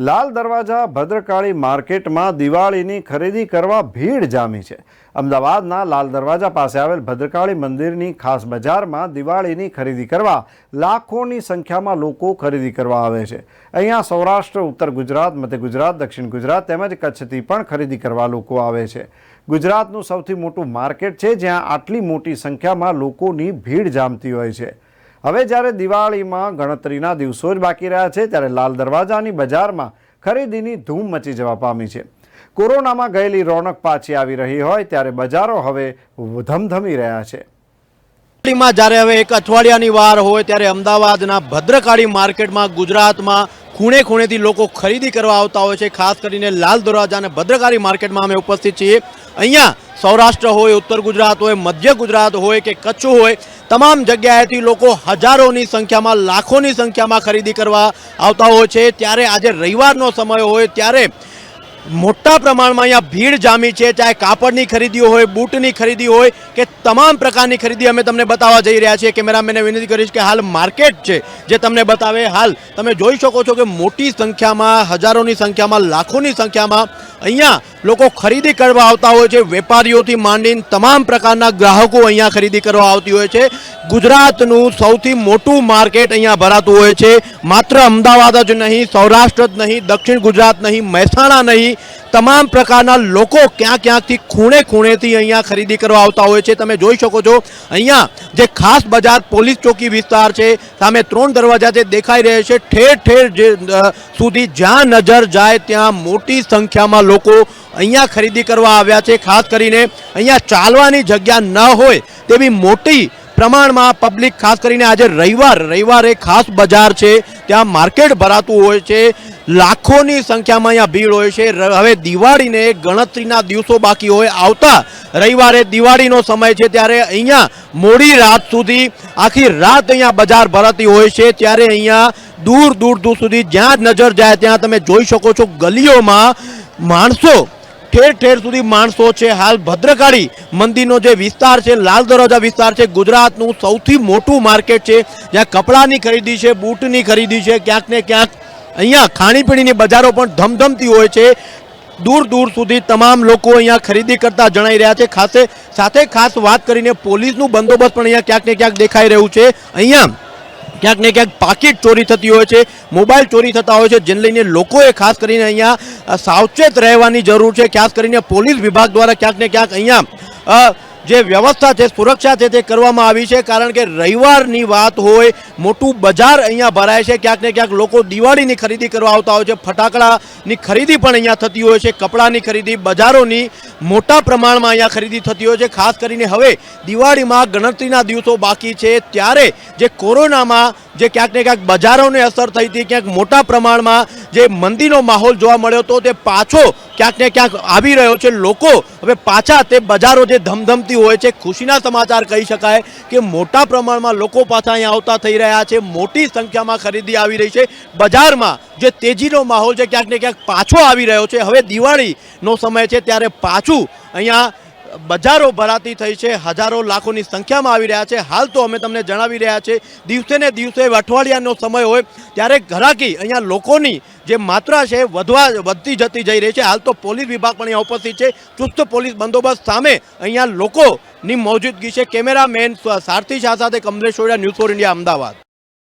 લાલ દરવાજા ભદ્રકાળી માર્કેટમાં દિવાળીની ખરીદી કરવા ભીડ જામી છે. અમદાવાદના લાલ દરવાજા પાસે આવેલ ભદ્રકાળી મંદિરની ખાસ બજારમાં દિવાળીની ખરીદી કરવા લાખોની સંખ્યામાં લોકો ખરીદી કરવા આવે છે. અહીંયા સૌરાષ્ટ્ર, ઉત્તર ગુજરાત, મધ્ય ગુજરાત, દક્ષિણ ગુજરાત તેમજ કચ્છથી પણ ખરીદી કરવા લોકો આવે છે. ગુજરાતનું સૌથી મોટું માર્કેટ છે જ્યાં આટલી મોટી સંખ્યામાં લોકોની ભીડ જામતી હોય છે. હવે જ્યારે દિવાળીમાં ગણતરીના દિવસો જ બાકી રહ્યા છે, ત્યારે લાલ દરવાજાની બજારમાં ખરીદીની ધૂમ મચી જવા પામી છે. કોરોનામાં ગયેલી રોનક પાછી આવી રહી હોય, ત્યારે બજારો હવે ધમધમી રહ્યા છે. દિવાળીમાં જ્યારે હવે એક અઠવાડિયાની વાર હોય, ત્યારે અમદાવાદના ભદ્રકાળી માર્કેટમાં ગુજરાતમાં ખૂણે ખૂણેથી લોકો ખરીદી કરવા આવતા હોય છે. ખાસ કરીને લાલ દરવાજા અને ભદ્રકાળી માર્કેટમાં અમે ઉપસ્થિત છીએ. અહીંયા સૌરાષ્ટ્ર હોય, ઉત્તર ગુજરાત હોય, મધ્ય ગુજરાત હોય કે કચ્છ હોય, તમામ જગ્યાએથી લોકો હજારોની સંખ્યામાં, લાખોની સંખ્યામાં ખરીદી કરવા આવતા હોય છે. ત્યારે આજે રવિવારનો સમય હોય, ત્યારે મોટા પ્રમાણમાં અહીંયા ભીડ જામી છે, ચાહે કાપડની ખરીદી હોય, બૂટની ખરીદી હોય, કે તમામ પ્રકારની ખરીદી અમે તમને બતાવવા જઈ રહ્યા છીએ. કેમેરામેને વિનંતી કરીશ કે હાલ માર્કેટ છે, જે તમને બતાવે, હાલ તમે જોઈ શકો છો કે મોટી સંખ્યામાં, હજારોની સંખ્યામાં, લાખોની સંખ્યામાં અહીંયા લોકો ખરીદી કરવા આવતા હોય છે. વેપારીઓથી માંડીને તમામ પ્રકારના ગ્રાહકો અહીંયા ખરીદી કરવા આવતી હોય છે. ગુજરાતનું સૌથી મોટું માર્કેટ અહીંયા ભરાતું હોય છે. માત્ર અમદાવાદ જ નહીં, સૌરાષ્ટ્ર જ નહીં, દક્ષિણ ગુજરાત નહીં, મહેસાણા નહીં તમામ પ્રકારના લોકો ક્યાં ક્યાંકથી ખૂણે ખૂણેથી અહીંયા ખરીદી કરવા આવતા હોય છે, તમે જોઈ શકો છો. અહીંયા જે ખાસ બજાર પોલીસ ચોકી વિસ્તાર છે, સામે ત્રણ દરવાજા જે દેખાઈ રહ્યા છે, ઠેર ઠેર સુધી જ્યાં નજર જાય ત્યાં મોટી સંખ્યામાં લોકો અહીંયા ખરીદી કરવા આવ્યા છે. ખાસ કરીને અહીંયા ચાલવાની જગ્યા ન હોય તેવી મોટી પ્રમાણમાં પબ્લિક ખાસ કરીને આજે રવિવાર, રવિવારે ખાસ બજાર છે, ત્યાં માર્કેટ ભરાતું હોય છે. લાખોની સંખ્યામાં અહીંયા ભીડ હોય છે. હવે દિવાળીને ગણતરીના દિવસો બાકી હોય. આવતા રવિવારે દિવાળીનો સમય છે ત્યારે અહીંયા મોડી રાત સુધી આખી રાત અહીંયા બજાર ભરાતી હોય છે. ત્યારે અહીંયા દૂર દૂર દૂર સુધી જ્યાં જ નજર જાય ત્યાં તમે જોઈ શકો છો ગલીઓમાં માણસો, ઠેર ઠેર સુધી માણસો છે. હાલ ભદ્રકાળી મંદિરનો જે વિસ્તાર છે, લાલ દરવાજા વિસ્તાર છે, ગુજરાતનું સૌથી મોટું માર્કેટ છે. જ્યાં કપડાની ખરીદી છે, બૂટની ખરીદી છે, ક્યાંક ને ક્યાંક અહીંયા ખાણીપીણીની બજારો પણ ધમધમતી હોય છે. દૂર દૂર સુધી તમામ લોકો અહીંયા ખરીદી કરતા જણાઈ રહ્યા છે. ખાસે સાથે ખાસ વાત કરીને પોલીસનું બંદોબસ્ત પણ અહીંયા ક્યાંક ને ક્યાંક દેખાઈ રહ્યું છે. અહીંયા ક્યાંક ને ક્યાંક પાકીટ ચોરી થતી હોય છે. મોબાઈલ ચોરી થતા હોય છે, જેને લઈને લોકોએ ખાસ કરીને અહીંયા સાવચેત રહેવાની જરૂર છે. ખાસ કરીને પોલીસ વિભાગ દ્વારા ક્યાંક ને ક્યાંક અહીંયા જે વ્યવસ્થા છે, સુરક્ષા છે તે કરવામાં આવી છે, કારણ કે રવિવારની વાત હોય, મોટું બજાર અહીંયા ભરાય છે, ક્યાંક ને ક્યાંક લોકો દિવાળીની ખરીદી કરવા આવતા હોય છે, ફટાકડાની ખરીદી પણ અહીંયા થતી હોય છે, કપડાની ખરીદી, બજારોની મોટા પ્રમાણમાં અહીંયા ખરીદી થતી હોય છે, ખાસ કરીને હવે દિવાળીમાં ગણતરીના દિવસો બાકી છે, ત્યારે જે કોરોનામાં જે ક્યાંક ને ક્યાંક બજારોને અસર થઈ હતી, ક્યાંક મોટા પ્રમાણમાં જે મંદીનો માહોલ જોવા મળ્યો હતો, તે પાછો ક્યાંક ને ક્યાંક આવી રહ્યો છે. લોકો હવે પાછા તે બજારો જે ધમધમતી હોય છે, ખુશીના સમાચાર કહી શકાય કે મોટા પ્રમાણમાં લોકો પાછા અહીંયા આવતા થઈ રહ્યા છે. મોટી સંખ્યામાં ખરીદી આવી રહી છે. બજારમાં જે તેજીનો માહોલ છે, ક્યાંક ને ક્યાંક પાછો આવી રહ્યો છે. હવે દિવાળીનો સમય છે, ત્યારે પાછું અહીંયા બજારો ભરાતી થઈ છે, હજારો લાખોની સંખ્યામાં આવી રહ્યા છે. હાલ તો અમે તમને જણાવી રહ્યા છે દિવસે ને દિવસે અઠવાડિયાનો સમય હોય ત્યારે ઘરાકી અહીંયા લોકોની જે માત્રા છે વધવા વધતી જતી જઈ રહી છે. હાલ તો પોલીસ વિભાગ પણ અહીંયા ઉપસ્થિત છે. ચુસ્ત પોલીસ બંદોબસ્ત સામે અહીંયા લોકોની મોજૂદગી છે. કેમેરામેન સારથી શાહ સાથે Kamlesh Soda news for India Ahmedabad.